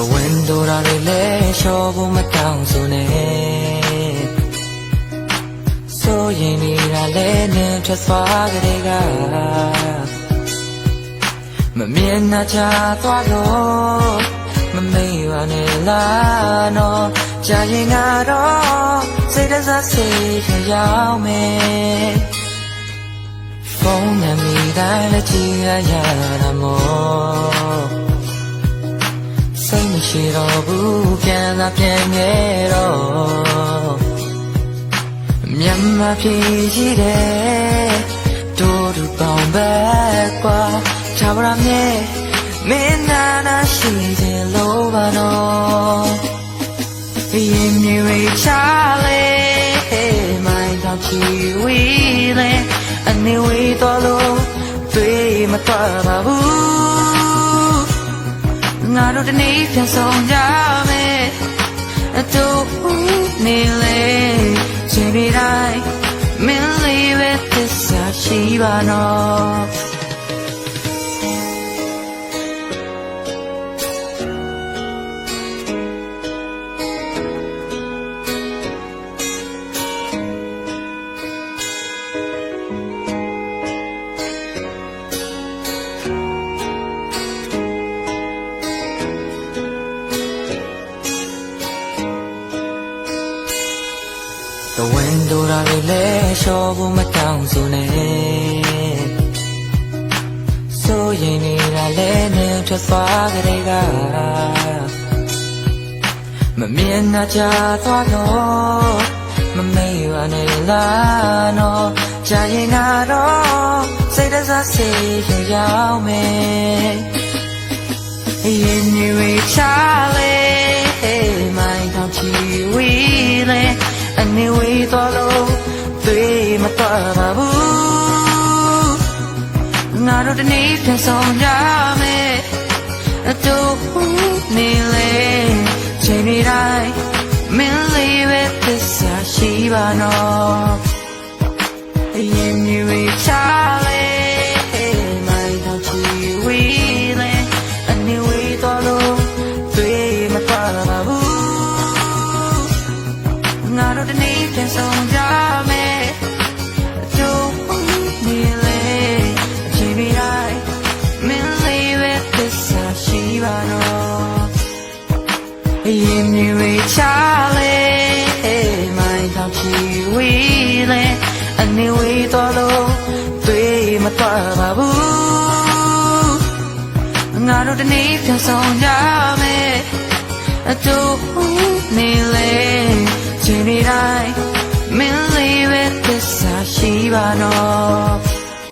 The window ရာတွေလဲရှော့ဖို့မတောင်းဆိုနဲ့ဆိုရင်နေတာလဲနဲ့ထွက်သွားကြတဲ့ကမမြင်နာချသွားတော့မမေ့ပါနဲ့လားနော်ကြာရင်ကတော့စိတ်တစားစိတ်ချရောက်မယ်ဖုန်းနံပါတ်တိုင်းလည်းကြည့်ရရတာမို့ စိတ်မရှိတော့ဘူးပြန်လာပြန်ခဲ့တော့မြန်မာပြည်ရှိတယ်တို့တူပေါင်းပဲကွာချာဗရာမြေမင်းနာနာရှိတယ်လို့ပါတော့ရင်မြေဝေချလေမိုင်းတော့ချီဝီလေအနေဝေတော်လို့တွေ့မတော်ပါဘူး ငါတို့တနေ့ပြန်ဆောင်ကြမယ်အတူနေလေချိန်ပြီးတိုင်းမင်းလေးပဲသစ္စာရှိပါတော့ The window ရာတွေလဲရှော့ဖို့မတောင်းဆိုနဲ့ဆိုရင်နေတာလဲနဲ့ထွက်သွားကြတဲ့ကမမြင်နာချသွားတော့မမေ့ပါနဲ့လားနော်ကြာရင်ကတော့စိတ်တစားစိတ်ချရောက်မယ်ရင်ကြီးဝေချ အနေဝေတော်လို့တွေ့မတော်ပါဘူးငါတို့တနေ့ပြန်ဆောင်ကြမယ်အတူနေလေချိန်ဒီတိုင်းမင်းလေးပဲသစ္စာရှိပါတော့ ငါတို့တနေ့ပြန်ဆောင်ကြမယ်အကျိုးနေလေအချိန်ပြီးတိုင်းမင်းလေးပဲသစ္စာရှိပါတော့အရင်မျိုးဝေချလေမိုင်းတော့ချီဝေးလေအနေဝေးတော်လို့တွေ့မတော်ပါဘူးငါတို့တနေ့ပြန်ဆောင်ကြမယ်အတူနေလေ night.